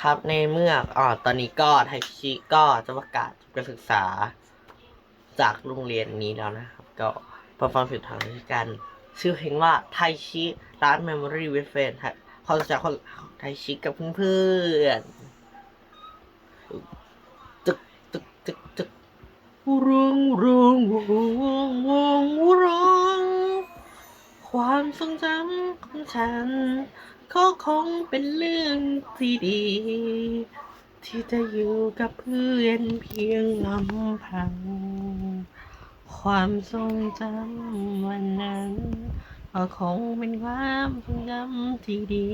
ครับในเมื่ออ่าตอนนี้ก็ไทชิก็จะประกาศการศึกษาจากโรงเรียนนี้แล้วนะครับ ก็มาฟังสุดท้ายกัน ชื่อเพลงว่าไทชิร้าน Memory with Friends ครับเขาจะคนไทชิกับเพื่อนๆตึกตึกตึกตึกรุงรุงวงวงร้องความทรงจำของฉัน ก็คงเป็นเรื่องที่ดี ที่จะอยู่กับเพื่อนเพียงลำพัง ความทรงจำวันนั้นก็คงเป็นความทรงจำที่ดี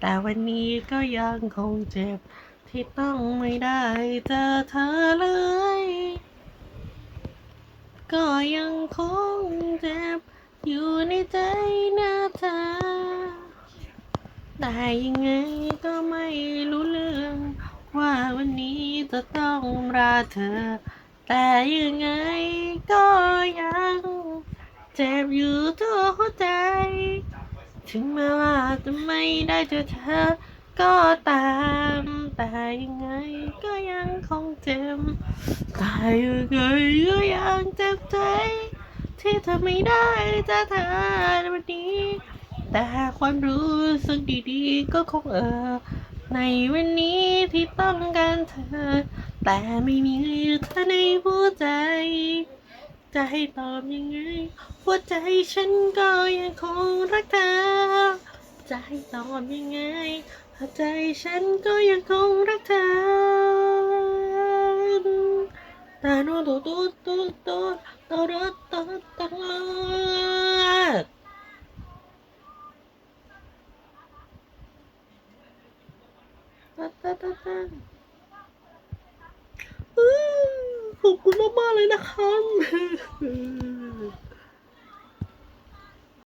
แต่วันนี้ก็ยังคงเจ็บที่ต้องไม่ได้เจอเธอเลย ก็ยังคงเจ็บอยู่ในใจนะเธอ แต่ยังไงก็ไม่รู้เรื่อง ว่าวันนี้จะต้องราเธอ แต่ยังไงก็ยังเจ็บอยู่ทั่วหัวใจ ถึงแม้ว่าจะไม่ได้เจอเธอ ก็ตาม แต่ยังไงก็ยังคงเจ็บแต่ยังไงก็ยังเจ็บใจ ที่เธอไม่ได้เจอเธอในวันนี้ แต่ความรู้สึกดีๆ ก็คงเออ ในวันนี้ที่ต้องการเธอ แต่ไม่มีเธอในหัวใจ จะให้ตอบยังไงหัวใจฉันก็ยังคงรักเธอ จะให้ตอบยังไงหัวใจฉันก็ยังคงรักเธอตาโนตุตุตุตุตุตุตุ ตุตาตาตาตาอื้อขอบคุณมากๆเลยนะครับ